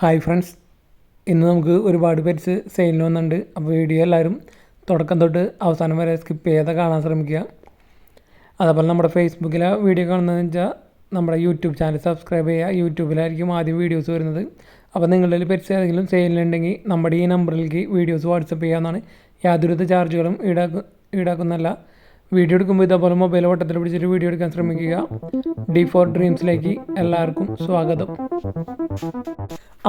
Hi friends ഇന്ന് നമുക്ക് ഒരുപാട് പേര് സെയിലിന് വന്നിട്ടുണ്ട്. അപ്പോൾ വീഡിയോ എല്ലാവരും തുടക്കം തൊട്ട് അവസാനം വരെ സ്കിപ്പ് ചെയ്യാതെ കാണാൻ ശ്രമിക്കുക. അതേപോലെ നമ്മുടെ ഫേസ്ബുക്കിലെ വീഡിയോ കാണുന്നതെന്ന് വെച്ചാൽ നമ്മുടെ യൂട്യൂബ് ചാനൽ സബ്സ്ക്രൈബ് ചെയ്യുക. യൂട്യൂബിലായിരിക്കും ആദ്യം വീഡിയോസ് വരുന്നത്. അപ്പോൾ നിങ്ങളുടെ പെറ്റ്സ് ഏതെങ്കിലും സെയിലുണ്ടെങ്കിൽ നമ്മുടെ ഈ നമ്പറിലേക്ക് വീഡിയോസ് വാട്സപ്പ് ചെയ്യാവുന്നതാണ്. യാതൊരുവിധ ചാർജുകളും ഈടാക്കു ഈടാക്കുന്നല്ല വീഡിയോ എടുക്കുമ്പോൾ ഇതേപോലെ മൊബൈൽ വട്ടത്തിൽ പിടിച്ചിട്ട് വീഡിയോ എടുക്കാൻ ശ്രമിക്കുക. ഡി ഫോർ ഡ്രീംസിലേക്ക് എല്ലാവർക്കും സ്വാഗതം.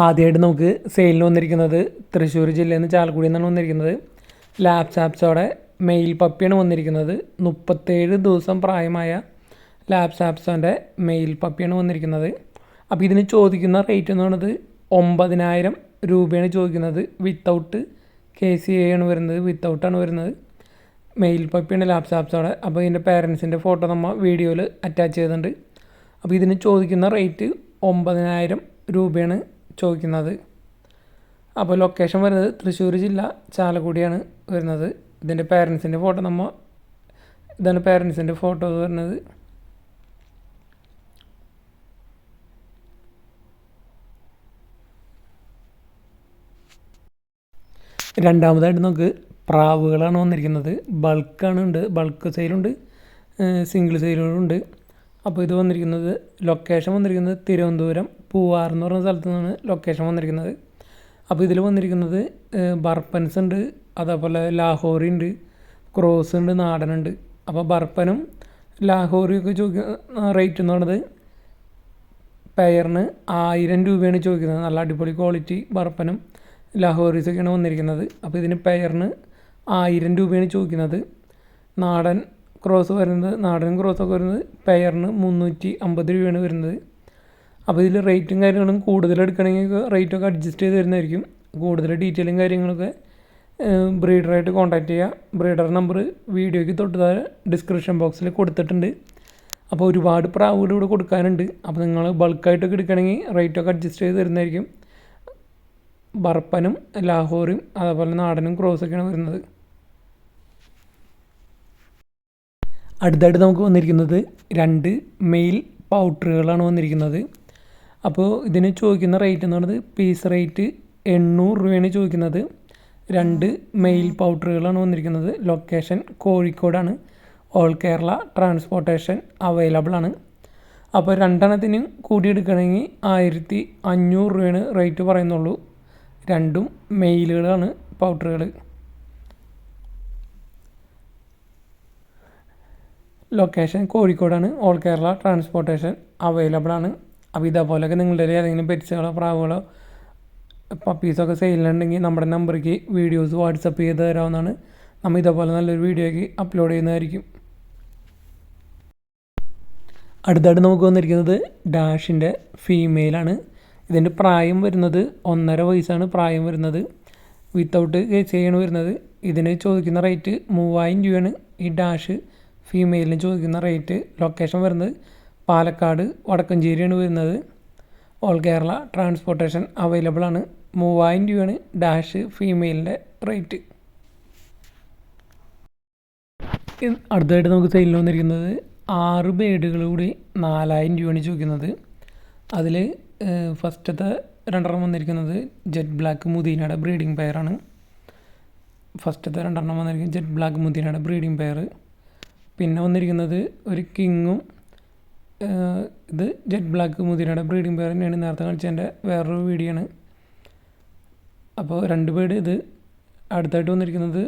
ആദ്യമായിട്ട് നമുക്ക് സെയിലിന് വന്നിരിക്കുന്നത് തൃശ്ശൂർ ജില്ലയിൽ നിന്ന് ചാലക്കുടിയിൽ നിന്നാണ് വന്നിരിക്കുന്നത്. ലാപ്സാപ്സോടെ മെയിൽ പപ്പിയാണ് വന്നിരിക്കുന്നത്. മുപ്പത്തേഴ് ദിവസം പ്രായമായ ആപ്സോന്റെ മെയിൽ പപ്പിയാണ് വന്നിരിക്കുന്നത്. അപ്പോൾ ഇതിന് ചോദിക്കുന്ന റേറ്റ് എന്ന് പറയുന്നത് ഒമ്പതിനായിരം രൂപയാണ് ചോദിക്കുന്നത്. വിത്തൗട്ട് കെ സി എ ആണ് വരുന്നത്. വിത്തൗട്ടാണ് വരുന്നത്. മെയിൽ പപ്പിയാണ് ലാപ്സ് ആപ്സോടെ അപ്പോൾ ഇതിന്റെ പേരൻസിന്റെ ഫോട്ടോ നമ്മൾ വീഡിയോയിൽ അറ്റാച്ച് ചെയ്തിട്ടുണ്ട്. അപ്പോൾ ഇതിന് ചോദിക്കുന്ന റേറ്റ് ഒമ്പതിനായിരം രൂപയാണ് ചോദിക്കുന്നത്. അപ്പോൾ ലൊക്കേഷൻ വരുന്നത് തൃശ്ശൂർ ജില്ല ചാലക്കുടിയാണ് വരുന്നത്. ഇതിന്റെ പേരൻസിന്റെ ഫോട്ടോ നമ്മൾ ഇതാണ് പേരൻസിന്റെ ഫോട്ടോ വരുന്നത്. രണ്ടാമതായിട്ട് നമുക്ക് പ്രാവുകളാണ് വന്നിരിക്കുന്നത്. ബൾക്കാണ് ഉണ്ട് ബൾക്ക് സെയിലുണ്ട് സിംഗിൾ സെയിലുണ്ട് അപ്പോൾ ഇത് വന്നിരിക്കുന്നത് ലൊക്കേഷൻ വന്നിരിക്കുന്നത് തിരുവനന്തപുരം പൂവാർ എന്ന് പറഞ്ഞ സ്ഥലത്തു നിന്നാണ് ലൊക്കേഷൻ വന്നിരിക്കുന്നത്. അപ്പോൾ ഇതിൽ വന്നിരിക്കുന്നത് ബർപ്പൻസ് ഉണ്ട് അതേപോലെ ലാഹോറി ഉണ്ട് ക്രോസ് ഉണ്ട് നാടനുണ്ട്. അപ്പോൾ ബർപ്പനും ലാഹോറിയൊക്കെ ചോദിക്കുന്ന റേറ്റ് എന്ന് പറയുന്നത് പെയറിന് ആയിരം രൂപയാണ് ചോദിക്കുന്നത്. നല്ല അടിപൊളി ക്വാളിറ്റി ബർപ്പനും ലാഹോറീസൊക്കെയാണ് വന്നിരിക്കുന്നത്. അപ്പോൾ ഇതിന് പെയറിന് ആയിരം രൂപയാണ് ചോദിക്കുന്നത്. നാടൻ ക്രോസ് വരുന്നത് നാടൻ ക്രോസൊക്കെ വരുന്നത് പെയറിന് മുന്നൂറ്റി അമ്പത് രൂപയാണ് വരുന്നത്. അപ്പോൾ ഇതിൽ റേറ്റും കാര്യങ്ങളും കൂടുതൽ എടുക്കണമെങ്കിൽ റേറ്റൊക്കെ അഡ്ജസ്റ്റ് ചെയ്ത് തരുന്നതായിരിക്കും. കൂടുതൽ ഡീറ്റെയിലും കാര്യങ്ങളൊക്കെ ബ്രീഡറായിട്ട് കോൺടാക്റ്റ് ചെയ്യുക. ബ്രീഡർ നമ്പർ വീഡിയോയ്ക്ക് തൊട്ട് താഴെ ഡിസ്ക്രിപ്ഷൻ ബോക്സിൽ കൊടുത്തിട്ടുണ്ട്. അപ്പോൾ ഒരുപാട് പ്രാവുകൾ ഇവിടെ കൊടുക്കാനുണ്ട്. അപ്പോൾ നിങ്ങൾ ബൾക്കായിട്ടൊക്കെ എടുക്കണമെങ്കിൽ റേറ്റൊക്കെ അഡ്ജസ്റ്റ് ചെയ്ത് തരുന്നതായിരിക്കും. ബർപ്പനും ലാഹോറും അതേപോലെ നാടനും ക്രോസൊക്കെയാണ് വരുന്നത്. അടുത്തായിട്ട് നമുക്ക് വന്നിരിക്കുന്നത് രണ്ട് മെയിൽ പൗഡറുകളാണ് വന്നിരിക്കുന്നത്. അപ്പോൾ ഇതിന് ചോദിക്കുന്ന റേറ്റ് എന്ന് പറയുന്നത് പീസ് റേറ്റ് എണ്ണൂറ് രൂപയാണ് ചോദിക്കുന്നത്. രണ്ട് മെയിൽ പൗഡറുകളാണ് വന്നിരിക്കുന്നത്. ലൊക്കേഷൻ കോഴിക്കോടാണ്. ഓൾ കേരള ട്രാൻസ്പോർട്ടേഷൻ അവൈലബിൾ ആണ്. അപ്പോൾ രണ്ടെണ്ണത്തിനും കൂടി എടുക്കണമെങ്കിൽ ആയിരത്തി അഞ്ഞൂറ് രൂപയാണ് റേറ്റ് പറയുന്നുള്ളൂ. രണ്ടും മെയിലുകളാണ് പൗഡറുകൾ ലൊക്കേഷൻ കോഴിക്കോടാണ്. ഓൾ കേരള ട്രാൻസ്പോർട്ടേഷൻ അവൈലബിൾ ആണ്. അപ്പോൾ ഇതേപോലെയൊക്കെ നിങ്ങളുടെ ഏതെങ്കിലും പെറ്റ്സുകളോ പ്രാവുകളോ പപ്പീസൊക്കെ സെയിലുണ്ടെങ്കിൽ നമ്മുടെ നമ്പറിലേക്ക് വീഡിയോസ് വാട്സപ്പ് ചെയ്ത് തരാവുന്നതാണ്. നമ്മൾ ഇതേപോലെ നല്ലൊരു വീഡിയോയ്ക്ക് അപ്ലോഡ് ചെയ്യുന്നതായിരിക്കും. അടുത്തായിട്ട് നമുക്ക് വന്നിരിക്കുന്നത് ഡാഷിന്റെ ഫീമെയിലാണ് ഇതിന്റെ പ്രായം വരുന്നത് ഒന്നര വയസ്സാണ്. പ്രായം വരുന്നത് വിത്തൗട്ട് ചെയ്യാണ് വരുന്നത്. ഇതിന് ചോദിക്കുന്ന റേറ്റ് മൂവായിരം രൂപയാണ്. ഈ ഡാഷ് ഫീമെയിലിന് ചോദിക്കുന്ന റേറ്റ് ലൊക്കേഷൻ വരുന്നത് പാലക്കാട് വടക്കഞ്ചേരിയാണ് വരുന്നത്. ഓൾ കേരള ട്രാൻസ്പോർട്ടേഷൻ അവൈലബിൾ ആണ്. മൂവായിരം രൂപയാണ് ഡാഷ് ഫീമെയിലിന്റെ റേറ്റ് അടുത്തതായിട്ട് നമുക്ക് സെയിലിൽ വന്നിരിക്കുന്നത് ആറ് ബേഡുകൾ നാലായിരം രൂപയാണ് ചോദിക്കുന്നത്. അതിൽ ഫസ്റ്റത്തെ രണ്ടെണ്ണം വന്നിരിക്കുന്നത് ജെറ്റ് ബ്ലാക്ക് മുദീനയുടെ ബ്രീഡിംഗ് പെയറാണ് ഫസ്റ്റത്തെ രണ്ടെണ്ണം വന്നിരിക്കുന്നത് ജെറ്റ് ബ്ലാക്ക് മുദീനയുടെ ബ്രീഡിംഗ് പെയർ പിന്നെ വന്നിരിക്കുന്നത് ഒരു കിങ്ങും ഇത് ജെറ്റ് ബ്ലാക്ക് മുതിരയുടെ ബ്രീഡിംഗ് പേർ തന്നെയാണ്. നേരത്തെ കളിച്ചതിന്റെ വേറൊരു വീഡിയോ ആണ്. അപ്പോൾ രണ്ട് പേര് ഇത് അടുത്തായിട്ട് വന്നിരിക്കുന്നത്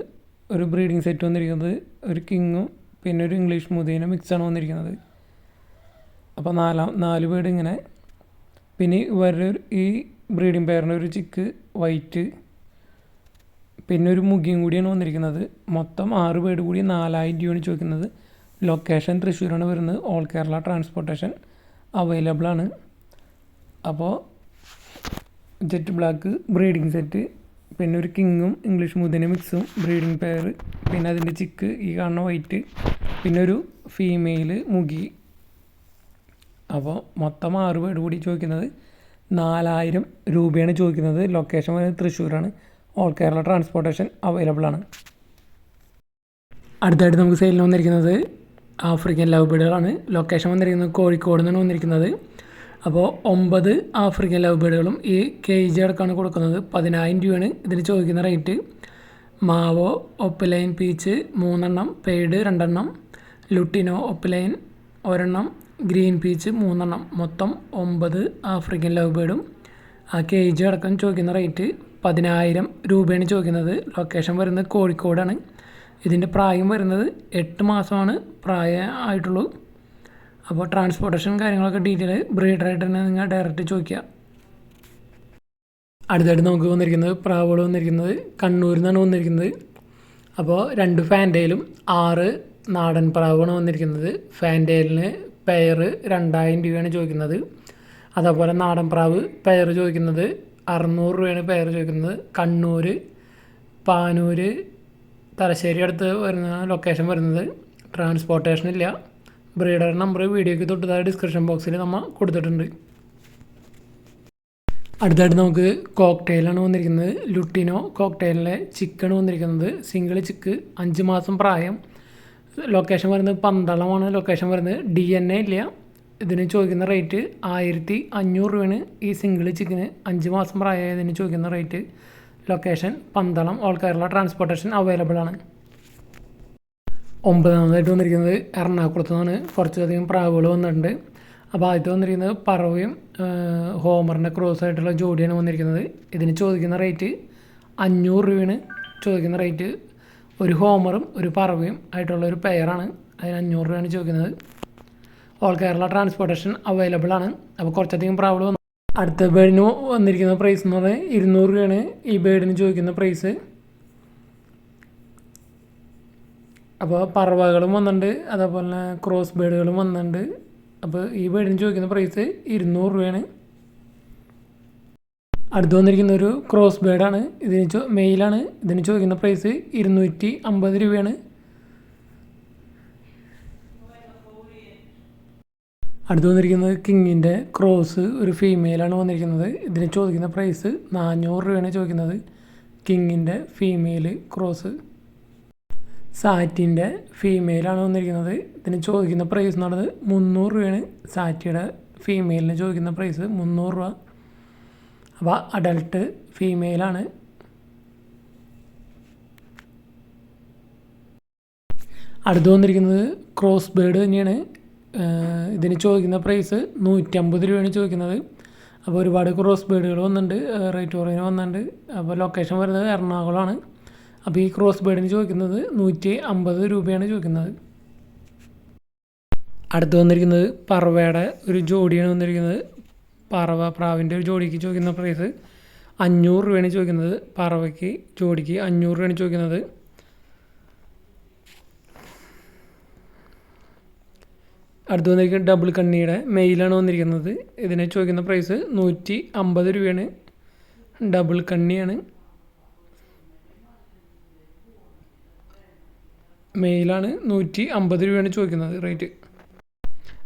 ഒരു ബ്രീഡിംഗ് സെറ്റ് വന്നിരിക്കുന്നത് ഒരു കിങ്ങും പിന്നെ ഒരു ഇംഗ്ലീഷ് മുദീന മിക്സാണ് വന്നിരിക്കുന്നത്. അപ്പോൾ നാലാം നാല് പേട് ഇങ്ങനെ. പിന്നെ ഇവരുടെ ഈ ബ്രീഡിംഗ് പെയറിന്റെ ഒരു ചിക്ക് വൈറ്റ് പിന്നെ ഒരു മുഖിയും കൂടിയാണ് വന്നിരിക്കുന്നത്. മൊത്തം ആറ് പേര് കൂടി നാലായിരം രൂപയാണ് ചോദിക്കുന്നത്. ലൊക്കേഷൻ തൃശ്ശൂരാണ് വരുന്നത്. ഓൾ കേരള ട്രാൻസ്പോർട്ടേഷൻ അവൈലബിൾ ആണ്. അപ്പോൾ ജെറ്റ് ബ്ലാക്ക് ബ്രീഡിംഗ് സെറ്റ് പിന്നെ ഒരു കിങ്ങും ഇംഗ്ലീഷ് മുതിന മിക്സും ബ്രീഡിംഗ് പെയർ പിന്നെ അതിന്റെ ചിക്ക് ഈ കാണുന്ന വൈറ്റ് പിന്നെ ഒരു ഫീമെയിൽ മുഗി. അപ്പോൾ മൊത്തം ആറ് പേര് കൂടി ചോദിക്കുന്നത് നാലായിരം രൂപയാണ് ചോദിക്കുന്നത്. ലൊക്കേഷൻ വരുന്നത് തൃശ്ശൂരാണ്. ഓൾ കേരള ട്രാൻസ്പോർട്ടേഷൻ അവൈലബിൾ ആണ്. അടുത്തായിട്ട് നമുക്ക് സെയിലിന് വന്നിരിക്കുന്നത് ആഫ്രിക്കൻ ലവ് ബേഡുകളാണ്. ലൊക്കേഷൻ വന്നിരിക്കുന്നത് കോഴിക്കോട് നിന്നാണ് വന്നിരിക്കുന്നത്. അപ്പോൾ ഒമ്പത് ആഫ്രിക്കൻ ലവ് ബേഡുകളും ഈ കെ ജി അടക്കമാണ് കൊടുക്കുന്നത്. പതിനായിരം രൂപയാണ് ഇതിന് ചോദിക്കുന്ന റേറ്റ് മാവോ ഒപ്പലൈൻ പീച്ച് മൂന്നെണ്ണം പെയ്ഡ് രണ്ടെണ്ണം ലുട്ടിനോ ഒപ്പലൈൻ ഒരെണ്ണം ഗ്രീൻ പീച്ച് മൂന്നെണ്ണം. മൊത്തം ഒമ്പത് ആഫ്രിക്കൻ ലവ് ബേഡും ആ കെ ജി അടക്കം ചോദിക്കുന്ന റേറ്റ് പതിനായിരം രൂപയാണ് ചോദിക്കുന്നത്. ലൊക്കേഷൻ വരുന്നത് കോഴിക്കോടാണ്. ഇതിന്റെ പ്രായം വരുന്നത് എട്ട് മാസമാണ് പ്രായം ആയിട്ടുള്ളൂ. അപ്പോൾ ട്രാൻസ്പോർട്ടേഷൻ കാര്യങ്ങളൊക്കെ ഡീറ്റെയിൽ ബ്രീഡറായിട്ട് തന്നെ നിങ്ങൾ ഡയറക്റ്റ് ചോദിക്കുക. അടുത്തായിട്ട് നമുക്ക് വന്നിരിക്കുന്നത് പ്രാവുകൾ വന്നിരിക്കുന്നത് കണ്ണൂരിൽ നിന്നാണ് വന്നിരിക്കുന്നത്. അപ്പോൾ രണ്ട് ഫാന്റയിലും ആറ് നാടൻ പ്രാവാണ് വന്നിരിക്കുന്നത്. ഫാന്റയിലിന് പെയർ രണ്ടായിരം രൂപയാണ് ചോദിക്കുന്നത്. അതേപോലെ നാടൻ പ്രാവ് പെയർ ചോദിക്കുന്നത് അറുന്നൂറ് രൂപയാണ് പെയർ ചോദിക്കുന്നത്. കണ്ണൂർ പാനൂർ തലശ്ശേരി അടുത്ത് വരുന്ന ലൊക്കേഷൻ വരുന്നത്. ട്രാൻസ്പോർട്ടേഷൻ ഇല്ല. ബ്രീഡർ നമ്പർ വീഡിയോയ്ക്ക് തൊട്ടതായ ഡിസ്ക്രിപ്ഷൻ ബോക്സിൽ നമ്മൾ കൊടുത്തിട്ടുണ്ട്. അടുത്തായിട്ട് നമുക്ക് കോക്ടെയിലാണ് വന്നിരിക്കുന്നത്. ലുട്ടിനോ കോക്ടെയിലിലെ ചിക്കൻ വന്നിരിക്കുന്നത്. സിംഗിൾ ചിക്ക് അഞ്ച് മാസം പ്രായം. ലൊക്കേഷൻ വരുന്നത് പന്തളമാണ്. ലൊക്കേഷൻ വരുന്നത് ഡി എൻ എ ഇല്ല. ഇതിന് ചോദിക്കുന്ന റേറ്റ് ആയിരത്തി അഞ്ഞൂറ് രൂപയാണ്. ഈ സിംഗിൾ ചിക്കന് അഞ്ച് മാസം പ്രായമായതിന് ചോദിക്കുന്ന rate location Pandalam all Kerala transportation available ആണ്. ഒമ്പതാമതായിട്ട് വന്നിരിക്കുന്നത് എറണാകുളത്ത് നിന്നാണ് കുറച്ചധികം പ്രാവുകൾ വന്നിട്ടുണ്ട്. അപ്പോൾ ആദ്യത്തെ വന്നിരിക്കുന്നത് പറവയും ഹോമറിന്റെ ക്രോസ് ആയിട്ടുള്ള ജോഡിയാണ് വന്നിരിക്കുന്നത്. ഇതിന് ചോദിക്കുന്ന റേറ്റ് അഞ്ഞൂറ് രൂപയാണ് ചോദിക്കുന്ന റേറ്റ് ഒരു ഹോമറും ഒരു പറവയും ആയിട്ടുള്ള ഒരു പെയറാണ് അതിന് അഞ്ഞൂറ് രൂപയാണ് ചോദിക്കുന്നത്. ഓൾ കേരള ട്രാൻസ്പോർട്ടേഷൻ അവൈലബിൾ ആണ്. അപ്പോൾ കുറച്ചധികം പ്രാവുകൾ അടുത്ത ബേഡിന് വന്നിരിക്കുന്ന പ്രൈസ് എന്ന് പറഞ്ഞാൽ ഇരുന്നൂറ് രൂപയാണ് ഈ ബേഡിന് ചോദിക്കുന്ന പ്രൈസ് അപ്പോൾ പറവകളും വന്നിട്ടുണ്ട് അതേപോലെ ക്രോസ് ബേഡുകളും വന്നിട്ടുണ്ട്. അപ്പോൾ ഈ ബേഡിന് ചോദിക്കുന്ന പ്രൈസ് ഇരുന്നൂറ് രൂപയാണ്. അടുത്ത് വന്നിരിക്കുന്ന ഒരു ക്രോസ് ബേഡാണ്. ഇതിന് ചോ മെയിലാണ് ഇതിന് ചോദിക്കുന്ന പ്രൈസ് ഇരുന്നൂറ്റി അമ്പത് രൂപയാണ്. അടുത്ത് വന്നിരിക്കുന്നത് കിങ്ങിന്റെ ക്രോസ് ഒരു ഫീമെയിലാണ് വന്നിരിക്കുന്നത്. ഇതിന് ചോദിക്കുന്ന പ്രൈസ് നാനൂറ് രൂപയാണ് ചോദിക്കുന്നത്. കിങ്ങിന്റെ ഫീമെയിൽ ക്രോസ് സാറ്റിന്റെ ഫീമെയിലാണ് വന്നിരിക്കുന്നത്. ഇതിന് ചോദിക്കുന്ന പ്രൈസ് എന്ന് പറയുന്നത് മുന്നൂറ് രൂപയാണ്. സാറ്റിയുടെ ഫീമെയിലിന് ചോദിക്കുന്ന പ്രൈസ് മുന്നൂറ് രൂപ. അപ്പോൾ അഡൽട്ട് ഫീമെയിലാണ് അടുത്ത് വന്നിരിക്കുന്നത് ക്രോസ് ബേഡ് തന്നെയാണ്. ഇതിന് ചോദിക്കുന്ന പ്രൈസ് നൂറ്റമ്പത് രൂപയാണ് ചോദിക്കുന്നത്. അപ്പോൾ ഒരുപാട് ക്രോസ് ബേഡുകൾ വന്നിട്ടുണ്ട് റേറ്റ് കുറവിന് വന്നിട്ടുണ്ട് അപ്പോൾ ലൊക്കേഷൻ വരുന്നത് എറണാകുളമാണ്. അപ്പോൾ ഈ ക്രോസ് ബേഡിന് ചോദിക്കുന്നത് നൂറ്റി അമ്പത് രൂപയാണ് ചോദിക്കുന്നത്. അടുത്ത് വന്നിരിക്കുന്നത് പറവയുടെ ഒരു ജോഡിയാണ് വന്നിരിക്കുന്നത്. പറവ പ്രാവിന്റെ ഒരു ജോഡിക്ക് ചോദിക്കുന്ന പ്രൈസ് അഞ്ഞൂറ് രൂപയാണ് ചോദിക്കുന്നത്. പറവയ്ക്ക് ജോഡിക്ക് അഞ്ഞൂറ് രൂപയാണ് ചോദിക്കുന്നത്. അടുത്ത് വന്നിരിക്കുന്നത് ഡബിൾ കണ്ണിയുടെ മെയിലാണ് വന്നിരിക്കുന്നത്. ഇതിനെ ചോദിക്കുന്ന പ്രൈസ് നൂറ്റി അമ്പത് രൂപയാണ്. ഡബിൾ കണ്ണിയാണ്. മെയിലാണ് നൂറ്റി അമ്പത് രൂപയാണ് ചോദിക്കുന്നത് റേറ്റ്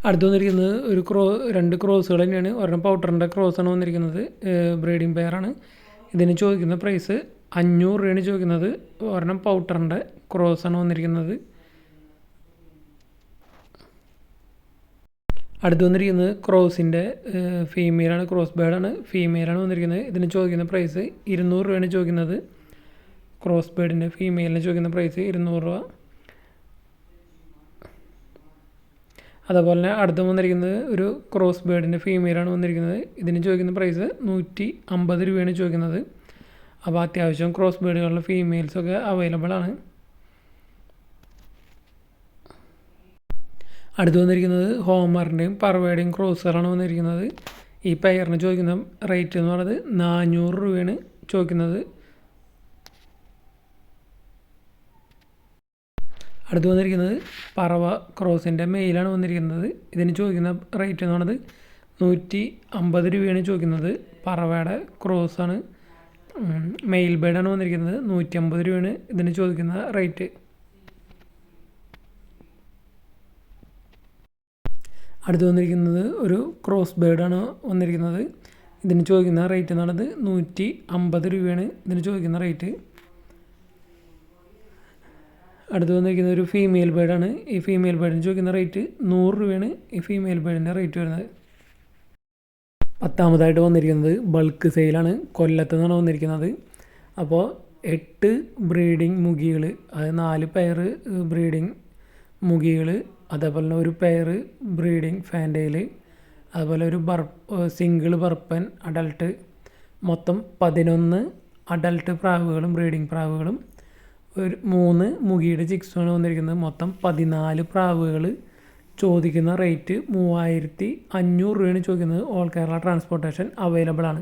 അടുത്ത് വന്നിരിക്കുന്നത് ഒരു ക്രോ രണ്ട് ക്രോസുകൾ തന്നെയാണ്. ഒരെണ്ണം പൗഡറിന്റെ ക്രോസാണ് വന്നിരിക്കുന്നത് ബ്രീഡിംഗ് പെയറാണ് ഇതിന് ചോദിക്കുന്ന പ്രൈസ് അഞ്ഞൂറ് രൂപയാണ് ചോദിക്കുന്നത്. ഒരെണ്ണം പൗഡറിന്റെ ക്രോസാണ് വന്നിരിക്കുന്നത്. അടുത്ത് വന്നിരിക്കുന്നത് ക്രോസിന്റെ ഫീമെയിലാണ് ക്രോസ് ബേഡാണ് ഫീമെയിലാണ് വന്നിരിക്കുന്നത്. ഇതിന് ചോദിക്കുന്ന പ്രൈസ് ഇരുന്നൂറ് രൂപയാണ് ചോദിക്കുന്നത്. ക്രോസ് ബേഡിന്റെ ഫീമെയിലിന് ചോദിക്കുന്ന പ്രൈസ് ഇരുന്നൂറ് രൂപ. അതുപോലെ തന്നെ അടുത്ത് വന്നിരിക്കുന്നത് ഒരു ക്രോസ് ബേഡിന്റെ ഫീമെയിലാണ് വന്നിരിക്കുന്നത്. ഇതിന് ചോദിക്കുന്ന പ്രൈസ് നൂറ്റി അമ്പത് രൂപയാണ് ചോദിക്കുന്നത്. അപ്പോൾ അത്യാവശ്യം ക്രോസ് ബേഡുകളുടെ ഫീമെയിൽസൊക്കെ അവൈലബിൾ ആണ്. അടുത്ത് വന്നിരിക്കുന്നത് ഹോമറിന്റെയും പർവയുടെയും ക്രോസറാണ് വന്നിരിക്കുന്നത്. ഈ പെയറിന് ചോദിക്കുന്ന റേറ്റ് എന്ന് പറയുന്നത് നാനൂറ് രൂപയാണ് ചോദിക്കുന്നത്. അടുത്ത് വന്നിരിക്കുന്നത് പറവ ക്രോസിന്റെ മെയിലാണ് വന്നിരിക്കുന്നത്. ഇതിന് ചോദിക്കുന്ന റേറ്റ് എന്ന് പറയുന്നത് നൂറ്റി അമ്പത് രൂപയാണ് ചോദിക്കുന്നത്. പറവയുടെ ക്രോസാണ് മെയിൽ ബേഡാണ് വന്നിരിക്കുന്നത് നൂറ്റി അമ്പത് രൂപയാണ് ഇതിന് ചോദിക്കുന്ന റേറ്റ് അടുത്ത് വന്നിരിക്കുന്നത് ഒരു ക്രോസ് ബേഡാണ് വന്നിരിക്കുന്നത്. ഇതിന് ചോദിക്കുന്ന റേറ്റ് എന്ന് പറയുന്നത് നൂറ്റി അമ്പത് രൂപയാണ് ഇതിന് ചോദിക്കുന്ന റേറ്റ് അടുത്ത് വന്നിരിക്കുന്ന ഒരു ഫീമെയിൽ ബേഡാണ് ഈ ഫീമെയിൽ ബേഡിന് ചോദിക്കുന്ന റേറ്റ് നൂറ് രൂപയാണ് ഈ ഫീമെയിൽ ബേഡിന്റെ റേറ്റ് വരുന്നത്. പത്താമതായിട്ട് വന്നിരിക്കുന്നത് ബൾക്ക് സെയിലാണ് കൊല്ലത്ത് നിന്നാണ് വന്നിരിക്കുന്നത്. അപ്പോൾ എട്ട് ബ്രീഡിംഗ് മുഗികൾ അതായത് നാല് പെയർ ബ്രീഡിംഗ് മുഗികൾ അതേപോലെ തന്നെ ഒരു പെയർ ബ്രീഡിംഗ് ഫാന്റയിൽ അതുപോലെ ഒരു ബർ സിംഗിൾ ബർപ്പൻ അഡൾട്ട് മൊത്തം പതിനൊന്ന് അഡൾട്ട് പ്രാവുകളും ബ്രീഡിംഗ് പ്രാവുകളും ഒരു മൂന്ന് മുഗിയുടെ ചിക്സുമാണ് വന്നിരിക്കുന്നത്. മൊത്തം പതിനാല് പ്രാവുകൾ ചോദിക്കുന്ന റേറ്റ് മൂവായിരത്തി അഞ്ഞൂറ് രൂപയാണ് ചോദിക്കുന്നത്. ഓൾ കേരള ട്രാൻസ്പോർട്ടേഷൻ അവൈലബിൾ ആണ്.